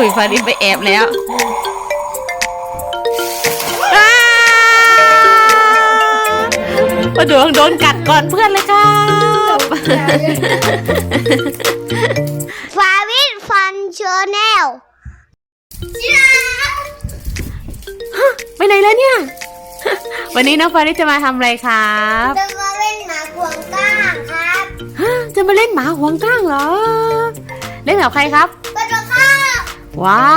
อุ้ยฟาริสไปแอบแล้วอ้าประดวงโดนกัดก่อนเพื่อนเลยครับฟาวิทฟันเชอร์แนลไปไหนแล้วเนี่ย วันนี้น้องฟาริสจะมาทำอะไรครับ จะมาเล่นหมาควงก้างครับฮะจะมาเล่นหมาหวงก้างเหรอ เล่นกับใครครับก็จะข้า ว้า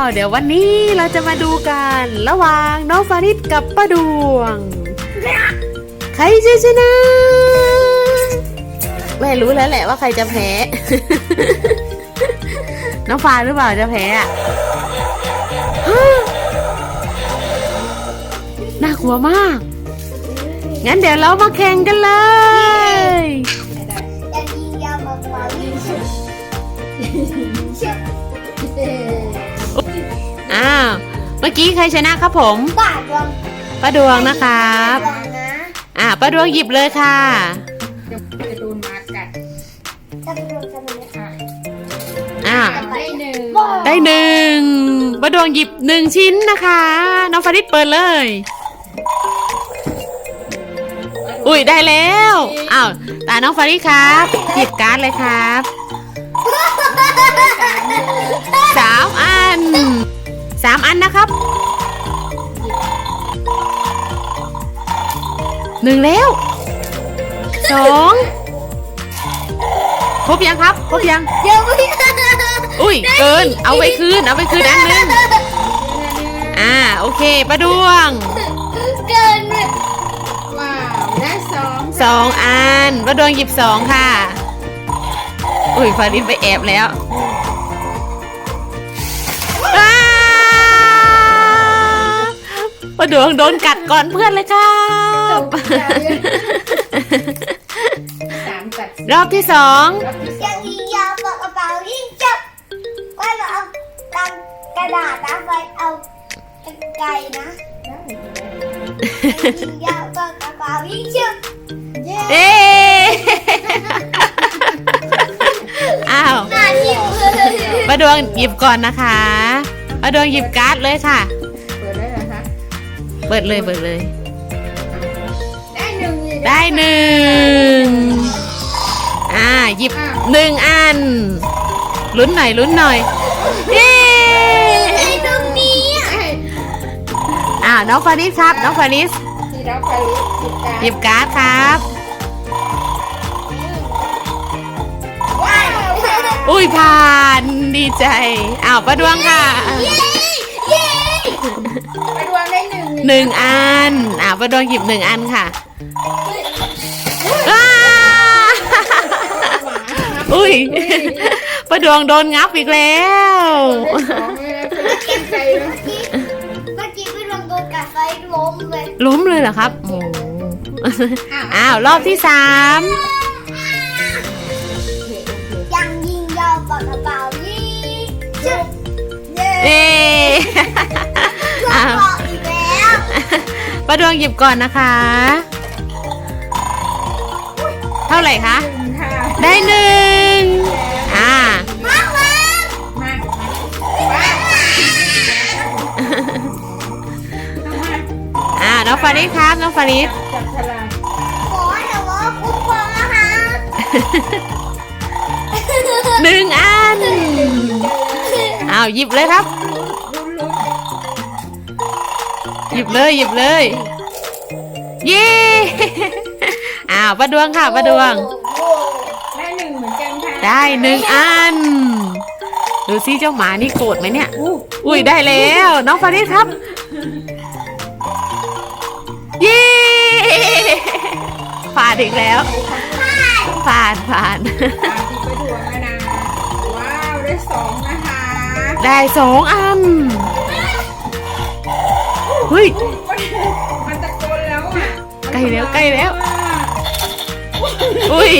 ว เดี๋ยววันนี้เราจะมาดูกันระหว่างน้องฟาริสกับป้าดวง ใครจะชนะแม่รู้แล้วแหละว่าใครจะแพ้ น้องฟาหรือเปล่าจะแพ้อะน่ากลัวมาก งั้นเดี๋ยวเรามาแข่งกันเลย เมื่อกี้ใครชนะครับผมบ้าดวงป้าดวงนะครับดวงนะอ่าป้าดวงหยิบเลยค่ะจะโดนหมากัดจะไปดวงจะเป็นอ่าได้หนึ่งได้หนึ่งป้าดวงหยิบหนึ่งชิ้นนะคะ น้องฟาริสเปิดเลย อุ้ยได้แล้วอ้าวตาน้องฟาริสครับหยิบการ์ดเลยครับสามอันสามอันนะครับหนึ่งแล้วสองครบยังครับ ครบยังเดี๋ยวไม่อุ้ยเกิน เอาไปคืน เอาไปคืนอันหนึงอ่าโอเคประดวง เกินเลยว้าวได้สองสองอันประดวงหยิบสองค่ะ อุ้ยฟารินไปแอบแล้ว ประดวงโดนกัดก่อนเพื่อนเลยครับ สามกัดรอบที่สองรอบที่สยัองงยิงยาวปากกระเป๋ายิ่งจับว่าเราเอาตามกระดาษนะไปเอากันไกลนะยิงยาวปากกระเป๋ายิ่งจับเย้เอ๊ะอ้าวหน้าทิ่มเลยประดวงหยิบก่อนนะคะประดวงหยิบการ์ดเลยค่ะ เปิดเลยเปิดเลย ได้หนึ่งอีกได้หนึ่งอ่าหยิบอะหนึ่งอัน ลุ้นหน่อยลุ้นหน่อยเย้ไอ้ตรงนี้อะไอ้อ่าน้องฟาริสครับ น้องฟาริสที่เราไปติดตามหยิบการ์ดครับ ว้าวอุ้ยผ่านดีใจอ้าวประดวงค่ะ เย้เย้ไปดวงได้ หนึ่งหนึ่งอัน อ่าประดวงหยิบหนึ่งอันค่ะอ้าหมาอุ้ยประดวงโดนงับอีกแล้วได้สองเลยนะคุณตั้งใจนะเมื่อกี้พี่ลงโดนกัดไฟล้มเลยล้มเลยเหรอครับโอ้โหอ้าว รอบที่สามยังยิงยาวปากกระเป๋ายิ่งจับเย้ เอ๊ ประดวงหยิบก่อนนะคะ เท่าไหร่คะหนึ่งค่ะได้หนึ่งอ่ามามามาว้าวเอามาอ่า น้องฟาริสครับ น้องฟาริสจับฉลากขอแต่ว่าคุ้มครองนะคะหนึ่งอันอ้าวหยิบเลยครับลุ้นลุ้น หยิบเลยหยิบเลยเย้อ้าวประดวงค่ะประดวงโอ้โหได้หนึ่งเหมือนกันค่ะได้หนึ่งอัน ดูซิเจ้าหมานี่โกรธไหมเนี่ย อู้อุ้ยได้แล้ว น้องฟาริสครับ เย้ผ่านอีกแล้ว ผ่านผ่าน ตามที่ไปดวงแล้วนะว้าว ได้สองนะคะ ได้สองอัน เฮ้ย มันตะโกนแล้วอะใกล้แล้วใกล้แล้ว อุ้ย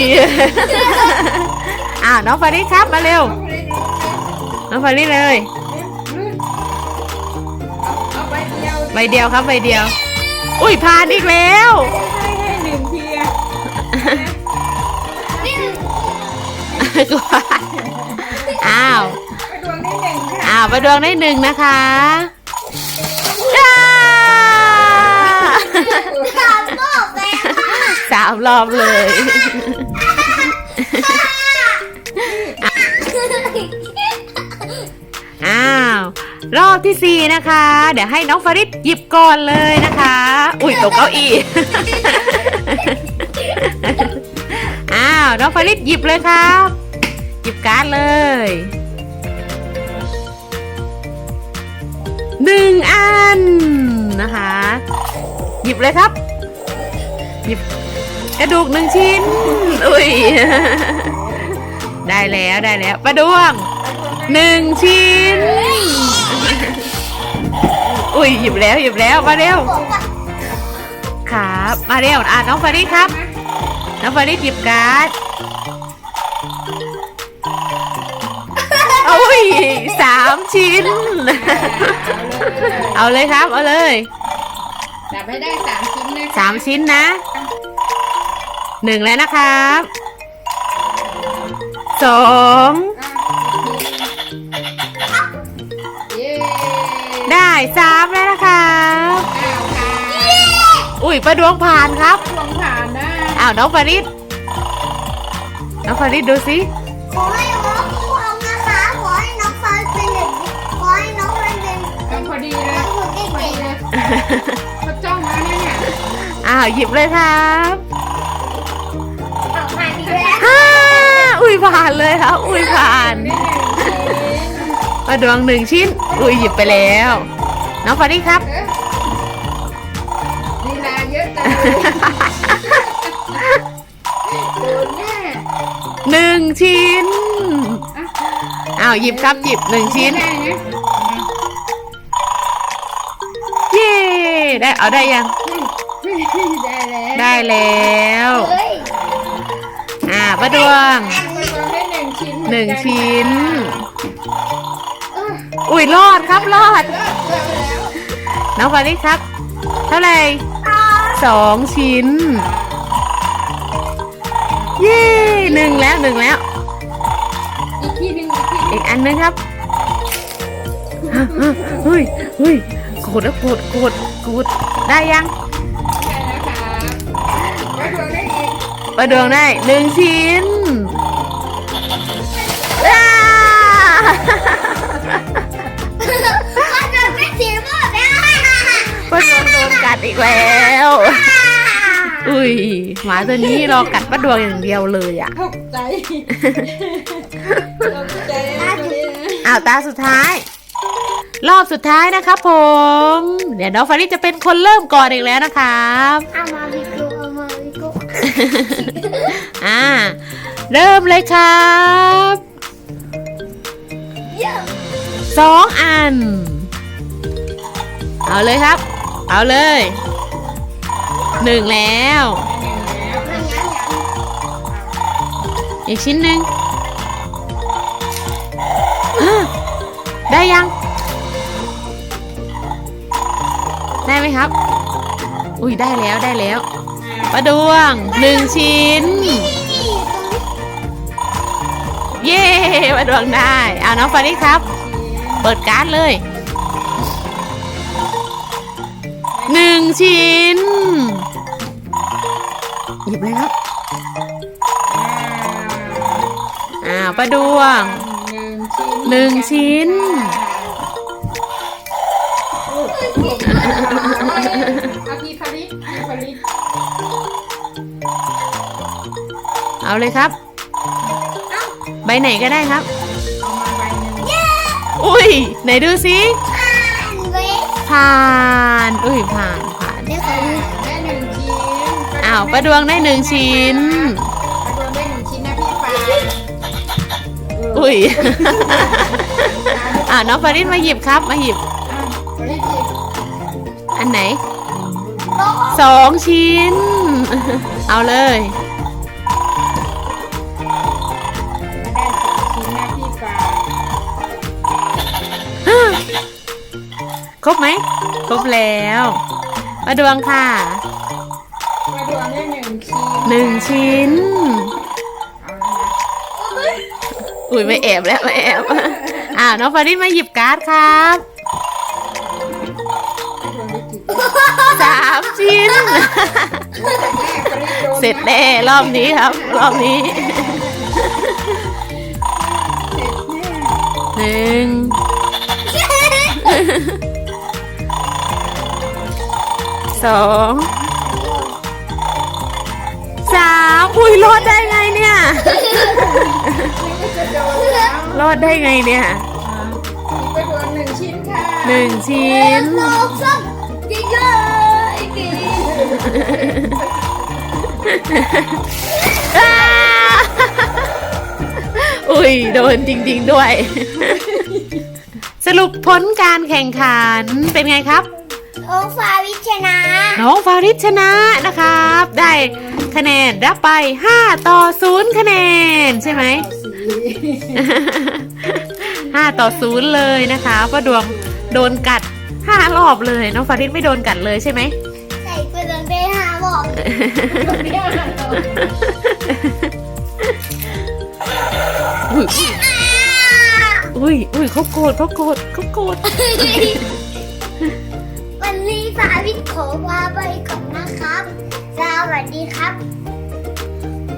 อ้าวน้องฟาริสครับมาเร็ว น้องฟาริสเลย เอาไปเดียวใบเดียวครับใบเดียว อุ้ยผ่านอีกแล้ว ให้ให้หนึ่งทีอะอ้าว ไปดวงได้หนึ่งค่ะ อ้าวประดวงได้หนึ่งนะคะามรอบเลย อ้าว รอบที่สี่นะคะ เดี๋ยวให้น้องฟาริสหยิบก่อนเลยนะคะ อุ้ยตกเก้าอี้ อ้าว น้องฟาริสหยิบเลยครับ หยิบการ์ดเลยหนึ่งอันนะคะ หยิบเลยครับ หยิบ กระดูกหนึ่งชิ้น อุ้ย ได้แล้วได้แล้วประดวงหนึ่งชิ้น อุ้ยหยิบแล้วหยิบแล้วมาเร็วบอกว่าครับมาเร็วอะน้องฟาริสครับ น้องฟาริสหยิบการ์ดอุ้ยสามชิ้น เอาเลยครับ เอาเลยจับให้ได้สามชิ้นนะคะสามชิ้นนะ หนึ่งแล้วนะครับสองอะเย้ได้สามแล้วนะครับอ้าวค่ะอุ้ยประดวงผ่านครับลงผ่านนะอ้าวน้องฟาริสน้องฟาริสดูสิขอให้น้องฟังนะคะขอให้น้องฟังเป็นเด็กขอให้น้องเป็นเด็กทำพอดีเลยน้องฝึกพอเก่ดีงเลยเขาจ้องแล้วเนี่ยอ้าวหยิบเลยครับ ผ่านเลยครับ อุ้ยผ่านได้หนึ่งชิ้นประดวงหนึ่งชิ้น อุ้ยหยิบไปแล้ว น้องฟาริสครับเอ๊ะลีลาเยอะจังเลยโดนแน่หนึ่งชิ้นอะอ้าวหยิบครับหยิบหนึ่งชิ้น ได้นะเย้ได้เอาได้ยัง ได้แล้ว ได้แล้ว เฮ้ย อ่าประดวงมัน หนึ่งชิ้นเอออุ้ยรอดครับรอดเลิกเลิกแล้วน้องฟาริสครับ เท่าไหร่สองชิ้น เย้หนึ่งแล้วหนึ่งแล้ว อีกทีหนึ่งอีกทีหนึ่งอีกอันนึงครับเฮ้ยเฮ้ยกดแล้วกดกดกดได้ยังใช่แล้วครับก็รวมได้อีก ประดวงได้หนึ่งชิ้น อีกแล้ว อุ้ยหมาตัวนี้รอกัดประดวงอย่างเดียวเลยอะตกใจตกใจนะตัวนี้นะอ้าวตาสุดท้าย รอบสุดท้ายนะครับผม เดี๋ยวน้องฟาริสจะเป็นคนเริ่มก่อนอีกแล้วนะครับเอามาวิโกเอามาวิโกอ่า เริ่มเลยครับเยอะสองอัน เอาเลยครับ เอาเลยหนึ่งแล้ว อีกชิ้นหนึ่งได้ยัง ได้ไหมครับ อุ้ยได้แล้วได้แล้วประดวงหนึ่งชิ้น เย้ประดวงได้ เอาน้องฟาริสครับ เปิดการ์ดเลย หนึ่งชิ้น หยิบเลยครับอ่าประดวง หนึ่งชิ้นหนึ่งชิ้นเอาพี่ฟาริสพี่ฟาริสเอาเลยครับ ใบไหนก็ได้ครับเอามาใบหนึ่งอุ้ยไหนดูสิอ่านไว้ ผ่านอุ้ยผ่านผ่านเดี๋ยวขอดูได้หนึ่งชิ้นอ้าวประดวงได้หนึ่งชิ้นประดวงได้หนึ่งชิ้นนะพี่ฟ้าอุ้ยอ่าน้องฟาริสมาหยิบครับมาหยิบอะฟาริสหยิบอันไหนโต๊ะสองชิ้น เอาเลย ครบไหม ครบแล้วประดวงค่ะประดวงได้หนึ่งชิ้นหนึ่งชิ้นเอาละนะอุ้ยไม่แอบแล้วไม่แอบอ่าน้องฟาริสมาหยิบการ์ดครับสามชิ้น เสร็จแน่รอบนี้ครับ รอบนี้หนึ่ง สองสามอุ้ยรอดได้ไงเนี่ยรอดได้ไงเนี่ยไปโดนหนึ่งชิ้นค่ะหนึ่งชิ้นโลกซ้ำกินเลยกินอ้าอุ้ยโดนจริง ๆ ด้วย สรุปผลการแข่งขันเป็นไงครับ โอ้ฟาวิชนะ น้องฟาริสชนะนะครับ ได้คะแนนรับไป 5 ต่อ 0 คะแนนใช่ไหม 5 ต่อ 0 เลยนะคะเพราะดวงโดนกัด 5 รอบเลย น้องฟาริสไม่โดนกัดเลยใช่ไหมใส่ไปโดนไปหาบอกอุ้ยอุ้ยอุ้ยเขาโกรธเขาโกรธเขาโกรธ วันนี้ฟาวิทขอลาไปก่อนนะครับ สวัสดีครับ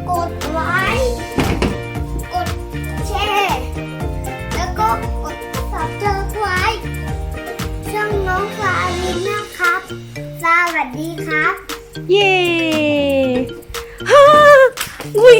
กดไลค์กดแชร์แล้วก็กดสับเจอไว้ช่องน้องฟาวิทนะครับ สวัสดีครับ เย้ฮ่าอุ้ย